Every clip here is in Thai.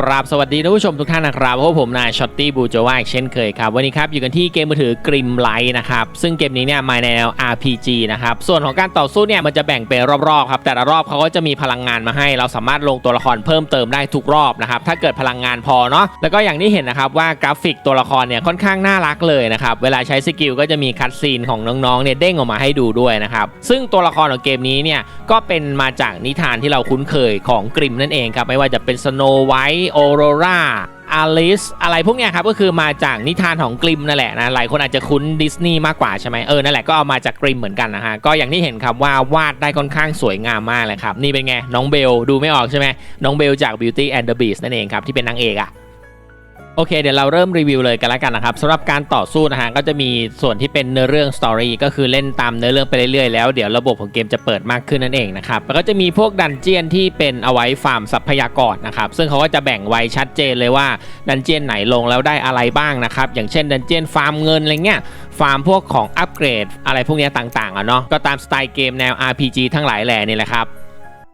กราบสวัสดีท่านผู้ชมทุกท่านนะครับพบผมนายช็อตตี้บูโจวาอีกเช่นเคยครับ วันนี้ครับอยู่กันที่เกมมือถือกริมไลท์นะครับ ซึ่งเกมนี้เนี่ยมาในแนว RPG นะครับ ส่วนของการต่อสู้เนี่ยมันจะแบ่งเป็นรอบๆครับแต่ละรอบเขาก็จะมีพลังงานมาให้ เราสามารถลงตัวละครเพิ่มเติมได้ทุกรอบนะครับถ้าเกิดพลังงานพอเนาะแล้วก็อย่างที่เห็นนะครับว่ากราฟิกตัวละครเนี่ยค่อนข้างน่ารักเลยนะครับเวลาใช้สกิลก็จะมีคัตซีนของน้องๆเนี่ยเด้งออกมาให้ดูด้วยนะครับซึ่งตัวละครของเกมนี้เนี่ยก็เป็นมาจากนิทานที่เราคุ้นเคยของกริมนั่นเองครับไม่ว่าจะเป็นสโนไวท์ออโรราอลิสอะไรพวกเนี้ยครับก็คือมาจากนิทานของกริมนั่นแหละนะหลายคนอาจจะคุ้นดิสนีย์มากกว่าใช่ไหมเออนั่นแหละก็เอามาจากกริมเหมือนกันนะฮะก็อย่างที่เห็นครับว่าวาดได้ค่อนข้างสวยงามมากเลยครับนี่เป็นไงน้องเบลดูไม่ออกใช่ไหมน้องเบลจาก Beauty and the Beast นั่นเองครับที่เป็นนางเอกอะ โอเคเดี๋ยวเราเริ่มรีวิวเลยกันแล้วกันนะครับสำหรับการต่อสู้นะฮะก็จะมีส่วนที่เป็นเนื้อเรื่องสตอรี่ก็คือเล่นตามเนื้อเรื่องไปเรื่อยๆแล้วเดี๋ยวระบบของเกมจะเปิดมากขึ้นนั่นเองนะครับแล้วก็จะมีพวกดันเจียนที่เป็นเอาไว้ฟาร์มทรัพยากรนะครับซึ่งเขาก็จะแบ่งไว้ชัดเจนเลยว่าดันเจียนไหนลงแล้วได้อะไรบ้างนะครับอย่างเช่นดันเจียนฟาร์มเงินอะไรเงี้ยฟาร์มพวกของอัปเกรดอะไรพวกนี้ต่างๆอะเนาะก็ตามสไตล์เกมแนว RPG ทั้งหลายแหล่นี่แหละครับ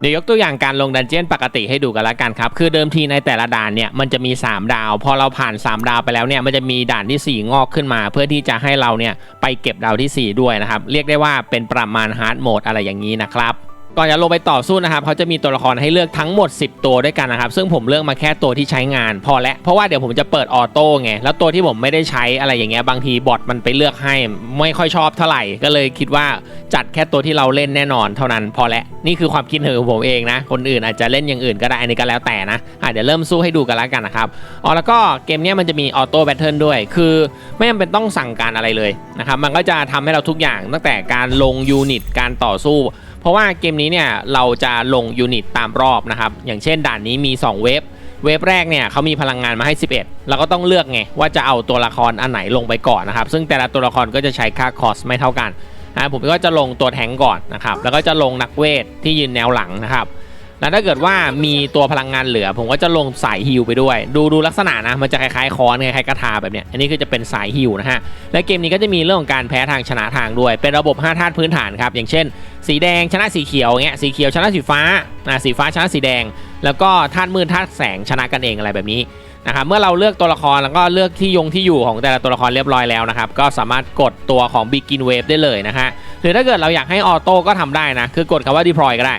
เดี๋ยวยกตัวอย่างการลงดันเจียนปกติให้ดูกันละกันครับ คือเดิมทีในแต่ละด่านเนี่ยมันจะมี 3 ดาว พอเราผ่าน 3 ดาวไปแล้วเนี่ยมันจะมีด่านที่ 4 งอกขึ้นมา เพื่อที่จะให้เราเนี่ยไปเก็บดาวที่ 4 ด้วยนะครับ เรียกได้ว่าเป็นประมาณฮาร์ดโหมดอะไรอย่างนี้นะครับ ก่อนจะลงไปต่อสู้นะครับเขาจะมีตัวละครให้เลือกทั้งหมด 10 ตัวด้วยกันนะครับ ซึ่งผมเลือกมาแค่ตัวที่ใช้งาน พอแล้วเพราะว่าเดี๋ยวผมจะเปิดออโต้ไงแล้วตัวที่ผมไม่ได้ใช้อะไรอย่างเงี้ยบางทีบอทมันไปเลือกให้ไม่ค่อยชอบเท่าไหร่ ก็เลยคิดว่าจัดแค่ตัวที่เราเล่นแน่นอนเท่านั้น พอแล้วนี่คือความคิดเห็นของผมเองนะคนอื่นอาจจะเล่นอย่างอื่นก็ได้อันนี้ก็แล้วแต่นะอะเดี๋ยวเริ่มสู้ให้ดูกันแล้วกันนะครับอ๋อแล้วก็เกมนี้มันจะมีออโต้แบทเทิลด้วยคือไม่จำเป็นต้องสั่งการอะไรเลยนะครับมันก็จะทำให้เราทุกอย่างตั้งแต่การลงยูนิตการต่อสู้ เพราะว่าเกมนี้เนี่ยเราจะลงยูนิตตามรอบนะครับ อย่างเช่นด่านนี้มี 2 เวฟเวฟแรกเนี่ยเขามีพลังงานมาให้ 11 เราก็ต้องเลือกไงว่าจะเอาตัวละครอันไหนลงไปก่อนนะครับ ซึ่งแต่ละตัวละครก็จะใช้ค่าคอสไม่เท่ากันนะผมก็จะลงตัวแทงก์ก่อนนะครับ แล้วก็จะลงนักเวทที่ยืนแนวหลังนะครับ แล้วถ้าเกิดว่ามีตัวพลังงานเหลือ ผมก็จะลงสายฮิลไปด้วย ดูดูลักษณะนะมันจะคล้ายๆคอนคล้ายๆกระทาแบบเนี้ยอันนี้คือจะเป็นสายฮิลนะฮะและเกมนี้ก็จะมีเรื่องของการแพ้ทางชนะทางด้วย เป็นระบบ5ธาตุพื้นฐานครับอย่างเช่น สีแดงชนะสีเขียวเงี้ยสีเขียวชนะสีฟ้าอ่าสีฟ้าชนะสีแดง แล้วก็ธาตุมืดธาตุแสงชนะกันเองอะไรแบบนี้นะครับเมื่อเราเลือกตัวละครแล้วก็เลือกที่ยงที่อยู่ของแต่ละตัวละครเรียบร้อยแล้วนะครับก็สามารถกดตัวของ Begin Wave ได้เลยนะฮะหรือถ้าเกิดเราอยากให้ออโต้ก็ทำได้นะคือกดคำว่า deploy ก็ได้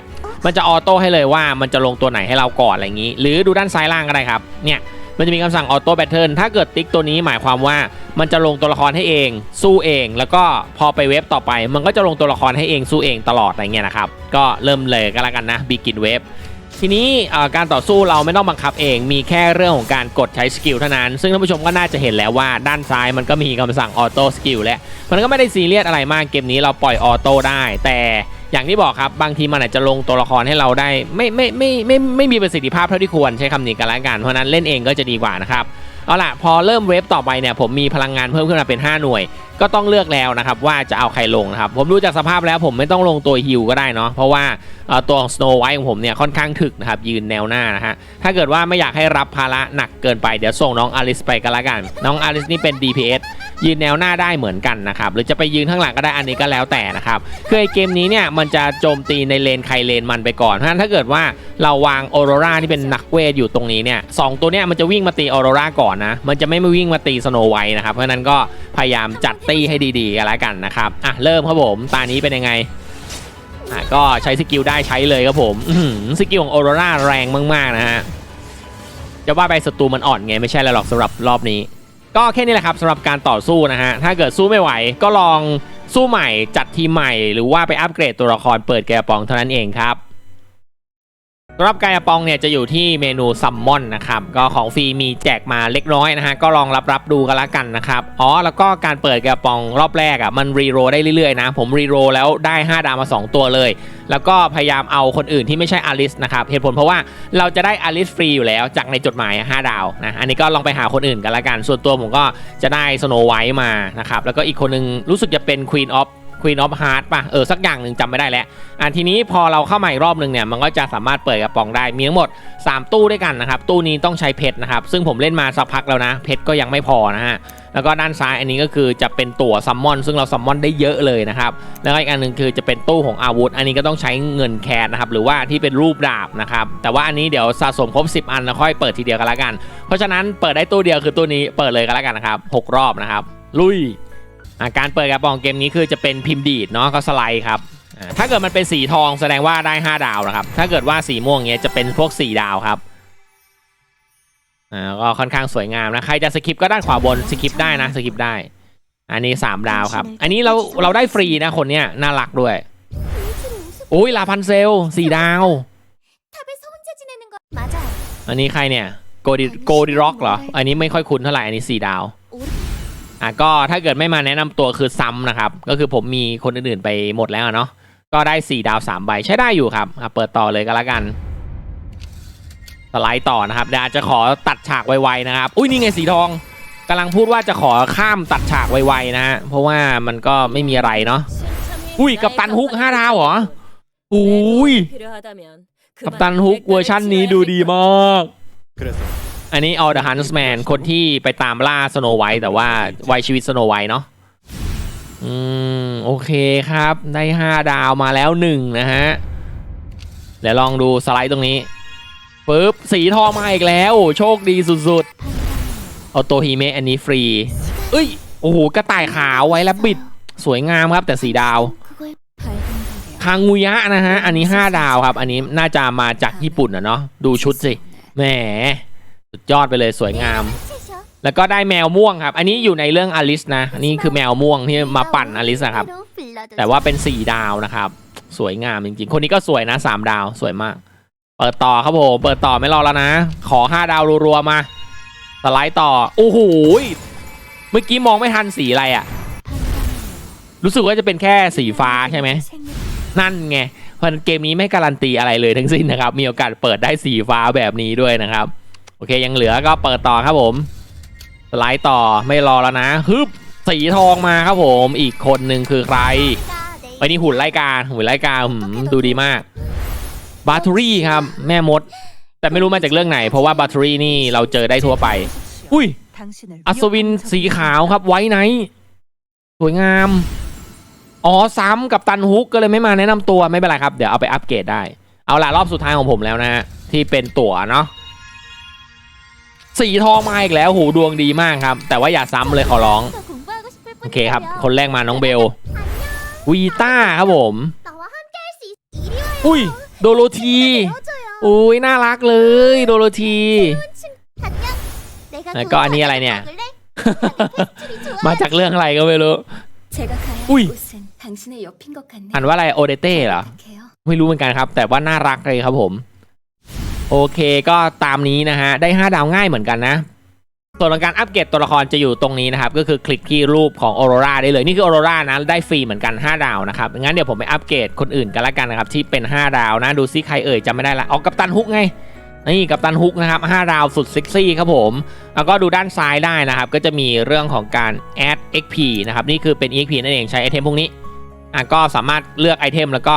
มันจะออโต้ให้เลยว่ามันจะลงตัวไหนให้เราก่อนอะไรอย่างนี้ หรือดูด้านซ้ายล่างก็ได้ครับเนี่ยมันจะมีคำสั่งออโต้แบทเทิลถ้าเกิดติ๊กตัวนี้หมายความว่ามันจะลงตัวละครให้เอง สู้เอง แล้วก็พอไปเว็บต่อไป มันก็จะลงตัวละครให้เองสู้เองตลอดอะไรเงี้ยนะครับ ก็เริ่มเลยก็แล้วกันนะ Begin Wave ทีนี้การต่อสู้เราไม่ต้องบังคับเองมีแค่เรื่องของการกดใช้สกิลเท่านั้น ซึ่งท่านผู้ชมก็น่าจะเห็นแล้วว่าด้านซ้ายมันก็มีคำสั่งออโต้สกิลและมันก็ไม่ได้ซีเรียสอะไรมากเกมนี้เราปล่อยออโต้ได้ แต่อย่างที่บอกครับบางทีมันอาจจะลงตัวละครให้เราได้ไม่ไม่ไม่ไม่ไม่ไม่มีประสิทธิภาพเท่าที่ควรใช้คำนี้กันล้วกันเพราะฉะนั้นเล่นเองก็จะดีกว่านะครับเอาล่ะพอเริ่มเวฟต่อไปเนี่ยผมมีพลังงานเพิ่มขึ้นมาเป็น 5 หน่วย ก็ต้องเลือกแล้วนะครับว่าจะเอาใครลงนะครับผมดูจากสภาพแล้วผมไม่ต้องลงตัวฮิวก็ได้เนาะเพราะว่าตัวของ Snow White ของผมเนี่ยค่อนข้างถึกนะครับยืนแนวหน้านะฮะถ้าเกิดว่าไม่อยากให้รับภาระหนักเกินไปเดี๋ยวส่งน้องอลิสไปก็แล้วกัน น้องอลิสนี่เป็น DPS ยืนแนวหน้าได้เหมือนกันนะครับหรือจะไปยืนข้างหลังก็ได้อันนี้ก็แล้วแต่นะครับคือไอเกมนี้เนี่ยมันจะโจมตีในเลนใครเลนมันไปก่อนเพราะฉะนั้นถ้าเกิดว่าเราวางออโรราที่เป็นนักเวทอยู่ตรงนี้เนี่ยสองตัวเนี่ยมันจะวิ่งมาตีออโรราก่อนนะมันจะไม่มาวิ่งมาตีสโนไวท์นะครับเพราะฉะนั้นก็พยายามจัดตีให้ดีๆกันแล้วกันนะครับอะเริ่มครับผมตานี้เป็นยังไงอะก็ใช้สกิลได้ใช้เลยครับผมสกิลของออโรราแรงมากๆนะฮะจะว่าไปศัตรูมันอ่อนไงไม่ใช่แล้วหรอกสำหรับรอบนี้ ก็แค่นี้แหละครับสำหรับการต่อสู้นะฮะถ้าเกิดสู้ไม่ไหวก็ลองสู้ใหม่จัดทีใหม่ หรือว่าไปอัปเกรดตัวละครเปิดแกะปองเท่านั้นเองครับ สำหรับกายปองเนี่ยจะอยู่ที่เมนูซัมมอนนะครับก็ของฟรีมีแจกมาเล็กน้อยนะฮะก็ลองรับรับดูกันละกันนะครับอ๋อแล้วก็การเปิดกระปองรอบแรกอะมันรีโรได้เรื่อยๆนะผมรีโรแล้วได้ 5 ดาวมา 2 ตัวเลย แล้วก็พยายามเอาคนอื่นที่ไม่ใช่อลิสนะครับเหตุผลเพราะว่าเราจะได้อลิสฟรีอยู่แล้วจากในจดหมาย 5 ดาวนะอันนี้ก็ลองไปหาคนอื่นกันละกัน ส่วนตัวผมก็จะได้สโนไวท์มานะครับแล้วก็อีกคนนึงรู้สึกจะเป็นควีนออฟ Queen of Queen of Heart ป่ะ เออ สักอย่างหนึ่งจำไม่ได้แล้ว อะทีนี้พอเราเข้ามาอีกรอบหนึ่งเนี่ย มันก็จะสามารถเปิดกระป๋องได้ มีทั้งหมด 3 ตู้ด้วยกันนะครับ ตู้นี้ต้องใช้เพชรนะครับ ซึ่งผมเล่นมาสักพักแล้วนะ เพชรก็ยังไม่พอนะฮะ แล้วก็ด้านซ้ายอันนี้ก็คือจะเป็นตั๋วซัมมอน ซึ่งเราซัมมอนได้เยอะเลยนะครับ แล้วก็อีกอันหนึ่งคือจะเป็นตู้ของอาวุธ อันนี้ก็ต้องใช้เงินแคสนะครับ หรือว่าที่เป็นรูปดาบนะครับ แต่ว่าอันนี้เดี๋ยวสะสมครบ 10 อันแล้วค่อยเปิดทีเดียวกันละกัน เพราะฉะนั้นเปิดได้ตู้เดียวคือตู้นี้ เปิดเลยกันละกันนะครับหกรอบนะครับ ลุย การเปิดกระป๋องเกมนี้คือจะเป็นพิมพ์ดีดเนาะก็สไลด์ครับถ้าเกิดมันเป็นสีทองแสดงว่าได้ 5 ดาวนะครับ ถ้าเกิดว่าสีม่วงเนี้ยจะเป็นพวก 4 ดาวครับอ่าก็ค่อนข้างสวยงามนะใครจะสกิปก็ด้านขวาบนสกิปได้นะสกิปได้ อันนี้ 3 ดาวครับ อันนี้เราเราได้ฟรีนะคนเนี้ยน่ารักด้วยโอ้ยลาพันเซลสี่ดาว อันนี้ใครเนี่ยโกดิโกดิร็อกเหรอ อันนี้ไม่ค่อยคุ้นเท่าไหร่อันนี้สี่ดาว อะก็ถ้าเกิดไม่มาแนะนำตัวคือซ้ำนะครับ ก็คือผมมีคนอื่นๆไปหมดแล้วอะเนาะก็ได้ 4 ดาว3ใบใช้ได้อยู่ครับอะเปิดต่อเลยก็แล้วกันสไลด์ต่อนะครับเดี๋ยวอาจจะขอตัดฉากไวๆนะครับ อุ้ยนี่ไงสีทองกำลังพูดว่าจะขอข้ามตัดฉากไวๆนะฮะเพราะว่ามันก็ไม่มีอะไรเนาะอุ้ยกับตันฮุก5ดาวเหรออุ้ยกับตันฮุกเวอร์ชันนี้ดูดีมาก อันนี้ออเ The Huntsman คนที่ไปตามล่าสโนไวท์แต่ว่าไวชีวิตสโนไวท์เนาะอืม โอเคครับ ได้ 5 ดาวมาแล้ว 1 นะฮะ เดี๋ยวลองดูสไลด์ตรงนี้ปึ๊บ สีทองมาอีกแล้ว โชคดีสุดๆเอาตัวฮีเมะอันนี้ฟรี เอ้ย โอ้โหกระต่ายขาวไว้แล้วบิด สวยงามครับแต่สีดาวคางุยะนะฮะ อันนี้ 5 ดาวครับ อันนี้น่าจะมาจากญี่ปุ่นนะเนาะดูชุดสิแหมุดยอดไปเลยสวยงาม แล้วก็ได้แมวม่วงครับ อันนี้อยู่ในเรื่องอลิสนะน,นี่คือแมวม่วงที่มาปั่นอลิสนะครับ แต่ว่าเป็นสี่ดาวนะครับ สวยงามจริงๆ คนนี้ก็สวยนะสามดาวสวยมาก เปิดต่อครับผมเปิดต่อไม่รอแล้วนะ ขอห้าดาวรัวๆมาสไลด์ต่อโอ้โหเมื่อกี้มองไม่ทันสีอะไรอะรู้สึกว่าจะเป็นแค่สีฟ้าใช่ไหมนั่นไงเพราะเกมนี้ไม่การันตีอะไรเลยทั้งสิ้นนะครับ มีโอกาสเปิดได้สีฟ้าแบบนี้ด้วยนะครับ โอเคยังเหลือก็เปิดต่อครับผมสไลด์ต่อไม่รอแล้วนะฮึบสีทองมาครับผมอีกคนหนึ่งคือใครไปนี่หุ่นไล่กาหุ่นไล่กาดูดีมากบาทูรี่ครับ แม่มด แต่ไม่รู้มาจากเรื่องไหน เพราะว่าบาทูรี่นี่เราเจอได้ทั่วไป อุ้ย อัศวินสีขาวครับไว้ไหน สวยงาม อ๋อ ซ้ำกับตันฮุกก็เลยไม่มาแนะนำตัวไม่เป็นไรครับ เดี๋ยวเอาไปอัปเกรดได้ เอาละรอบสุดท้ายของผมแล้วนะ ที่เป็นตั๋วเนาะ สีทองมาอีกแล้วหูดวงดีมากครับ แต่ว่าอย่าซ้ำเลยขอร้อง โอเคครับ คนแรกมาน้องเบลวีต้าครับผม อุ้ย โดโรธีอุ้ยน่ารักเลย โดโรธีแล้วก็อันนี้อะไรเนี่ย มาจากเรื่องอะไรก็ไม่รู้ อุ้ยอันว่าอะไรโอเดเต้เหรอ ไม่รู้เหมือนกันครับ แต่ว่าน่ารักเลยครับผม โอเคก็ตามนี้นะฮะ ได้ 5 ดาวง่ายเหมือนกันนะ ส่วนของการอัปเกรดตัวละครจะอยู่ตรงนี้นะครับ ก็คือคลิกที่รูปของออโรราได้เลย นี่คือออโรรานะ ได้ฟรีเหมือนกัน 5 ดาวนะครับ งั้นเดี๋ยวผมไปอัปเกรดคนอื่นกันละกันนะครับ ที่เป็น 5 ดาวนะ ดูซิใครเอ่ยจำไม่ได้ละเอากัปตันฮุกไงนี่กัปตันฮุกนะครับ 5 ดาวสุดเซ็กซี่ครับผม แล้วก็ดูด้านซ้ายได้นะครับ ก็จะมีเรื่องของการ add XP นะครับ นี่คือเป็น EXP นั่นเองใช้ไอเทมพวกนี้ อะก็สามารถเลือกไอเทมแล้วก็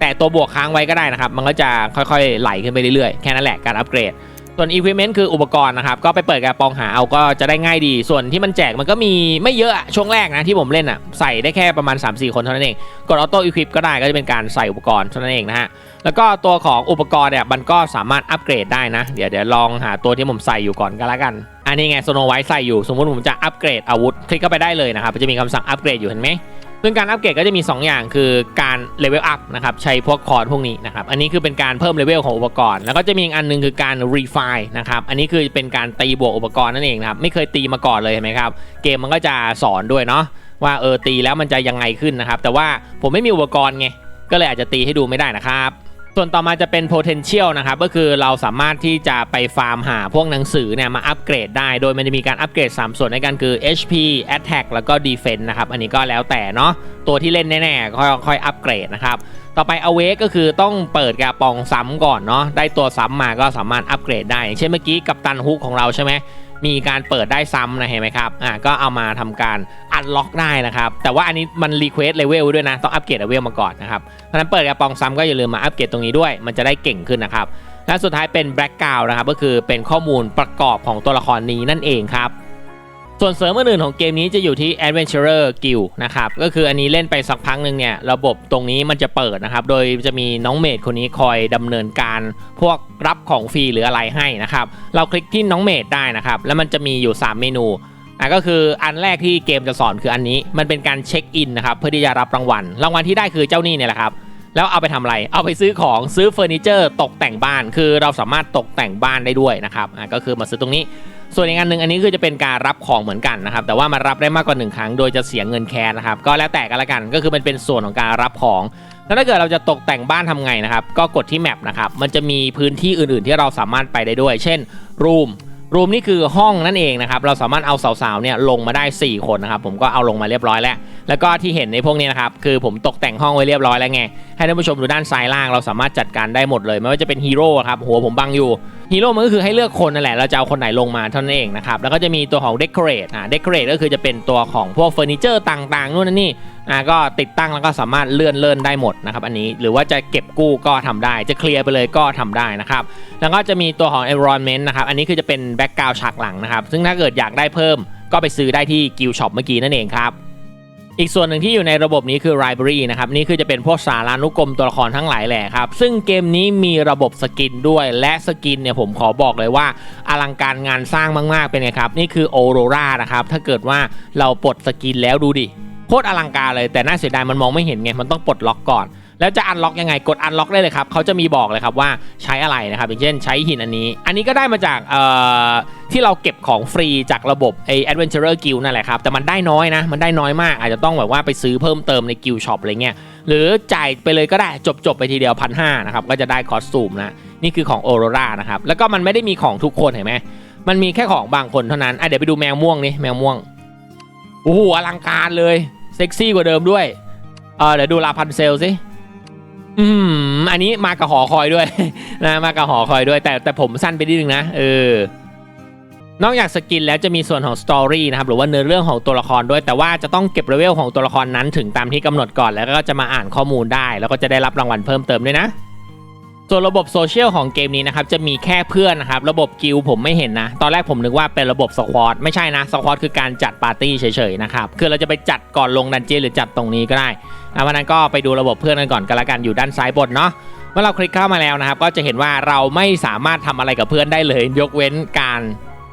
แต่ตัวบวกค้างไว้ก็ได้นะครับ มันก็จะค่อยๆ ไหลขึ้นไปเรื่อยๆ แค่นั้นแหละการอัปเกรด ส่วน Equipment คืออุปกรณ์นะครับ ก็ไปเปิดกระปองหาเอาก็จะได้ง่ายดี ส่วนที่มันแจกมันก็มีไม่เยอะช่วงแรกนะที่ผมเล่นอะใส่ได้แค่ประมาณ 3-4 คนเท่านั้นเอง กดออโต้อีควิปก็ได้ก็จะเป็นการใส่อุปกรณ์เท่านั้นเองนะฮะแล้วก็ตัวของอุปกรณ์เนี่ยมันก็สามารถอัปเกรดได้นะ เดี๋ยวเดี๋ยวลองหาตัวที่ผมใส่อยู่ก่อนก็แล้วกันอันนี้ไงโซโนไวท์ใส่อยู่สมมติผมจะอัปเกรดอาวุธคลิกเข้าไปได้เลยนะครับจะมีคำสั่งอัปเกรดอยู่เห็นไหม ซึ่งการอัปเกรดก็จะมี 2 อย่างคือการเลเวลอัพนะครับใช้พวกคอร์ดพวกนี้นะครับอันนี้คือเป็นการเพิ่มเลเวลของอุปกรณ์ แล้วก็จะมีอีกอันหนึงคือการรีไฟนะครับอันนี้คือเป็นการตีบวกอุปกรณ์นั่นเองนะครับไม่เคยตีมาก่อนเลยเห็นไหมครับเกมมันก็จะสอนด้วยเนาะว่าเออตีแล้วมันจะยังไงขึ้นนะครับแต่ว่าผมไม่มีอุปกรณ์ไงก็เลยอาจจะตีให้ดูไม่ได้นะครับ ส่วนต่อมาจะเป็น potential นะครับก็คือเราสามารถที่จะไปฟาร์มหาพวกหนังสือเนี่ยมาอัปเกรดได้ โดยมันจะมีการอัปเกรด 3 ส่วนในกันคือ HP attack แล้วก็ defense นะครับอันนี้ก็แล้วแต่เนาะตัวที่เล่นแน่ๆค่อยค่อยอัปเกรดนะครับต่อไป awake ก็คือต้องเปิดกระปองซ้ำก่อนเนาะได้ตัวซ้ำมาก็สามารถอัปเกรดได้อย่างเช่นเมื่อกี้กับตันฮุกของเราใช่ไหม มีการเปิดได้ซ้ำนะเห็นไหมครับอ่าก็เอามาทำการอันล็อกได้นะครับแต่ว่าอันนี้มันรีเควสเลเวลด้วยนะต้องอัปเกรดเลเวลมาก่อนนะครับเพราะฉะนั้นเปิดกระป๋องซ้ำก็อย่าลืมมาอัปเกรดตรงนี้ด้วย มันจะได้เก่งขึ้นนะครับและสุดท้ายเป็นแบล็กกราวนะครับก็คือเป็นข้อมูลประกอบของตัวละครนี้นั่นเองครับ ส่วนเสริมอื่นๆของเกมนี้จะอยู่ที่ Adventurer Guild นะครับ ก็คืออันนี้เล่นไปสักพักหนึ่งเนี่ย ระบบตรงนี้มันจะเปิดนะครับ โดยจะมีน้องเมดคนนี้คอยดำเนินการพวกรับของฟรีหรืออะไรให้นะครับ เราคลิกที่น้องเมดได้นะครับ แล้วมันจะมีอยู่ 3 เมนูอะก็คืออันแรกที่เกมจะสอนคืออันนี้มันเป็นการเช็คอินนะครับเพื่อที่จะรับรางวัล รางวัลที่ได้คือเจ้านี่เนี่ยแหละครับแล้วเอาไปทำอะไร เอาไปซื้อของซื้อเฟอร์นิเจอร์ตกแต่งบ้าน คือเราสามารถตกแต่งบ้านได้ด้วยนะครับอะก็คือมาซื้อตรงนี้ ส่วนอีกอันหนึ่งอันนี้คือจะเป็นการรับของเหมือนกันนะครับ แต่ว่ามันรับได้มากกว่าหนึ่งครั้ง โดยจะเสียเงินแคสนะครับ ก็แล้วแต่กันละกัน ก็คือมันเป็นส่วนของการรับของ แล้วถ้าเกิดเราจะตกแต่งบ้านทำไงนะครับ ก็กดที่แมปนะครับ มันจะมีพื้นที่อื่นๆ ที่เราสามารถไปได้ด้วย เช่น รูม รูมนี่คือห้องนั่นเองนะครับ เราสามารถเอาสาวๆ เนี่ยลงมาได้ 4 คนนะครับ ผมก็เอาลงมาเรียบร้อยแล้ว แล้วก็ที่เห็นในพวกนี้นะครับ คือผมตกแต่งห้องไว้เรียบร้อยแล้วไง ให้ท่านผู้ชมดูด้านซ้ายล่าง เราสามารถจัดการได้หมดเลย ไม่ว่าจะเป็นฮีโร่ครับ หัวผมบังอยู่ ฮีโร่มันก็คือให้เลือกคนนั่นแหละ เราจะเอาคนไหนลงมาเท่านั้นเองนะครับ แล้วก็จะมีตัวของ decorate อ่า decorate ก็คือจะเป็นตัวของพวกเฟอร์นิเจอร์ต่างๆนู่นนี่อ่าก็ติดตั้งแล้วก็สามารถเลื่อนเลื่อนได้หมดนะครับอันนี้หรือว่าจะเก็บกู้ก็ทำได้ จะเคลียร์ไปเลยก็ทำได้นะครับ แล้วก็จะมีตัวของ environment นะครับ อันนี้คือจะเป็น background ฉากหลังนะครับ ซึ่งถ้าเกิดอยากได้เพิ่มก็ไปซื้อได้ที่ guild shop เมื่อกี้นั่นเองครับ อีกส่วนหนึ่งที่อยู่ในระบบนี้คือ library นะครับนี่คือจะเป็นพวกสารานุกรมตัวละครทั้งหลายแหละครับ ซึ่งเกมนี้มีระบบสกินด้วย และสกินเนี่ยผมขอบอกเลยว่า อลังการงานสร้างมาก ๆ เป็นไงครับ นี่คือ Aurora นะครับ ถ้าเกิดว่าเราปลดสกินแล้วดูดิโคตรอลังการเลยแต่น่าเสียดายมันมองไม่เห็นไง มันต้องปลดล็อกก่อน แล้วจะอันล็อกยังไงกดอันล็อกได้เลยครับเขาจะมีบอกเลยครับว่าใช้อะไรนะครับอย่างเช่นใช้หินอันนี้ อันนี้ก็ได้มาจากเอ่อที่เราเก็บของฟรีจากระบบไอ้ Adventurer Guild นั่นแหละครับแต่มันได้น้อยนะ มันได้น้อยมาก อาจจะต้องแบบว่าไปซื้อเพิ่มเติมใน Guild Shop อะไรเงี้ยหรือจ่ายไปเลยก็ได้จบจบไปทีเดียวพันห้านะครับก็จะได้คอสตูมนะนี่คือของ Aurora นะครับแล้วก็มันไม่ได้มีของทุกคนเห็นไหมมันมีแค่ของบางคนเท่านั้นอะเดี๋ยวไปดูแมวม่วงนี่แมวม่วงโอ้โหอลังการเลยเซ็กซี่กว่าเดิมด้วยเออเดี๋ยวดูลาพันเซลสิ อืมอันนี้มากับหอคอยด้วย นะมากับหอคอยด้วย แต่แต่ผมสั้นไปนิดนึงนะเออนอกจากสกินแล้วจะมีส่วนของสตอรี่นะครับหรือว่าเนื้อเรื่องของตัวละครด้วย แต่ว่าจะต้องเก็บเลเวลของตัวละครนั้นถึงตามที่กำหนดก่อนแล้วก็จะมาอ่านข้อมูลได้ แล้วก็จะได้รับรางวัลเพิ่มเติมด้วยนะส่วนระบบโซเชียลของเกมนี้นะครับจะมีแค่เพื่อนนะครับระบบกิลผมไม่เห็นนะ ตอนแรกผมนึกว่าเป็นระบบสควอตไม่ใช่นะสควอตคือการจัดปาร์ตี้เฉยๆนะครับคือเราจะไปจัดก่อนลงดันเจียนหรือจัดตรงนี้ก็ได้อะวันนั้นก็ไปดูระบบเพื่อนกันก่อนกันละกันอยู่ด้านซ้ายบนเนาะเมื่อเราคลิกเข้ามาแล้วนะครับ ก็จะเห็นว่าเราไม่สามารถทำอะไรกับเพื่อนได้เลย ยกเว้นการ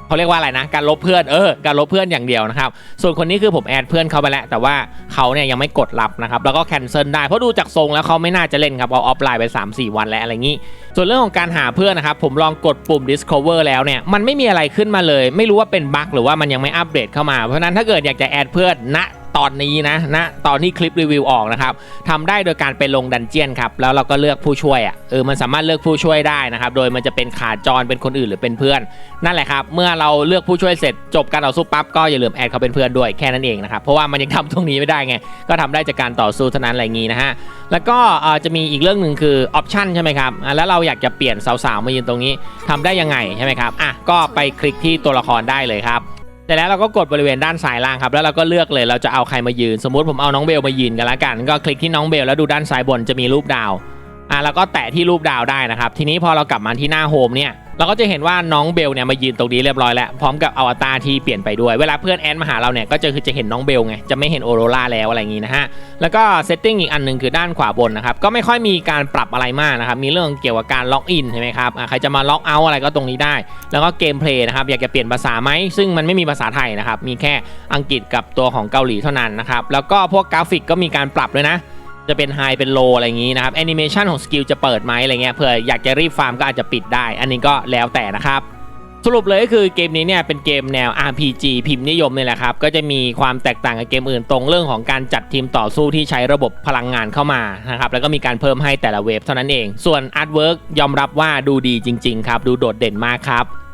เขาเรียกว่าอะไรนะการลบเพื่อนเออการลบเพื่อนอย่างเดียวนะครับ ส่วนคนนี้คือผมแอดเพื่อนเขาไปแล้ว แต่ว่าเขาเนี่ยยังไม่กดรับนะครับแล้วก็แคนเซิลได้เพราะดูจากทรงแล้วเขาไม่น่าจะเล่นครับเอาออฟไลน์ไป 3-4 วันแล้วอะไรงี้ ส่วนเรื่องของการหาเพื่อนนะครับผมลองกดปุ่ม discover แล้วเนี่ยมันไม่มีอะไรขึ้นมาเลย ไม่รู้ว่าเป็นบั๊กหรือว่ามันยังไม่อัปเดตเข้ามาเพราะฉะนั้นถ้าเกิดอยากจะแอดเพื่อนณ ตอนนี้นะณตอนที่คลิปรีวิวออกนะครับทำได้โดยการไปลงดันเจียนครับแล้วเราก็เลือกผู้ช่วยอะเออมันสามารถเลือกผู้ช่วยได้นะครับโดยมันจะเป็นขาจรเป็นคนอื่นหรือเป็นเพื่อน นั่นแหละครับเมื่อเราเลือกผู้ช่วยเสร็จจบการต่อสู้ปั๊บก็อย่าลืมแอดเขาเป็นเพื่อนด้วยแค่นั้นเองนะครับเพราะว่ามันยังทำตรงนี้ไม่ได้ไงก็ทำได้จากการต่อสู้เท่านั้นอะไรงี้นะฮะแล้วก็จะมีอีกเรื่องหนึ่งคือออปชันใช่ไหมครับแล้วเราอยากจะเปลี่ยนสาวๆมายืนตรงนี้ทำได้ยังไงใช่ไหมครับอะก็ไปคลิกที่ตัวละครได้เลยครับ แต่แล้วเราก็กดบริเวณด้านซ้ายล่างครับแล้วเราก็เลือกเลยเราจะเอาใครมายืน สมมติผมเอาน้องเบลมายืนกันละกัน ก็คลิกที่น้องเบลแล้วดูด้านซ้ายบนจะมีรูปดาว อะแล้วก็แตะที่รูปดาวได้นะครับ ทีนี้พอเรากลับมาที่หน้าโฮมเนี่ยเราก็จะเห็นว่าน้องเบลเนี่ยมายืนตรงนี้เรียบร้อยแล้ว พร้อมกับอวตารที่เปลี่ยนไปด้วย เวลาเพื่อนแอนมาหาเราเนี่ยก็จะคือจะเห็นน้องเบลไง จะไม่เห็นโอโรราแล้วอะไรอย่างนี้นะฮะ แล้วก็เซตติ้งอีกอันหนึ่งคือด้านขวาบนนะครับ ก็ไม่ค่อยมีการปรับอะไรมากนะครับ มีเรื่องเกี่ยวกับการล็อกอินใช่ไหมครับใครจะมาล็อกเอาอะไรก็ตรงนี้ได้ แล้วก็เกมเพลย์นะครับ อยากจะเปลี่ยนภาษาไหม ซึ่งมันไม่มีภาษาไทยนะครับ มีแค่อังกฤษกับตัวของเกาหลีเท่านั้นนะครับ แล้วก็พวกกราฟิกก็มีการปรับด้วยนะ จะเป็นไฮเป็นโลอะไรอย่างนี้นะครับแอนิเมชันของสกิลจะเปิดไหมอะไรเงี้ยเผื่ออยากจะรีบฟาร์มก็อาจจะปิดได้ อันนี้ก็แล้วแต่นะครับสรุปเลยก็คือเกมนี้เนี่ยเป็นเกมแนว RPG พิมพ์นิยมเนี่ยแหละครับ ก็จะมีความแตกต่างกับเกมอื่นตรงเรื่องของการจัดทีมต่อสู้ที่ใช้ระบบพลังงานเข้ามานะครับแล้วก็มีการเพิ่มให้แต่ละเวฟเท่านั้นเอง ส่วนอาร์ตเวิร์กยอมรับว่าดูดีจริง ๆ ครับ ดูโดดเด่นมากครับ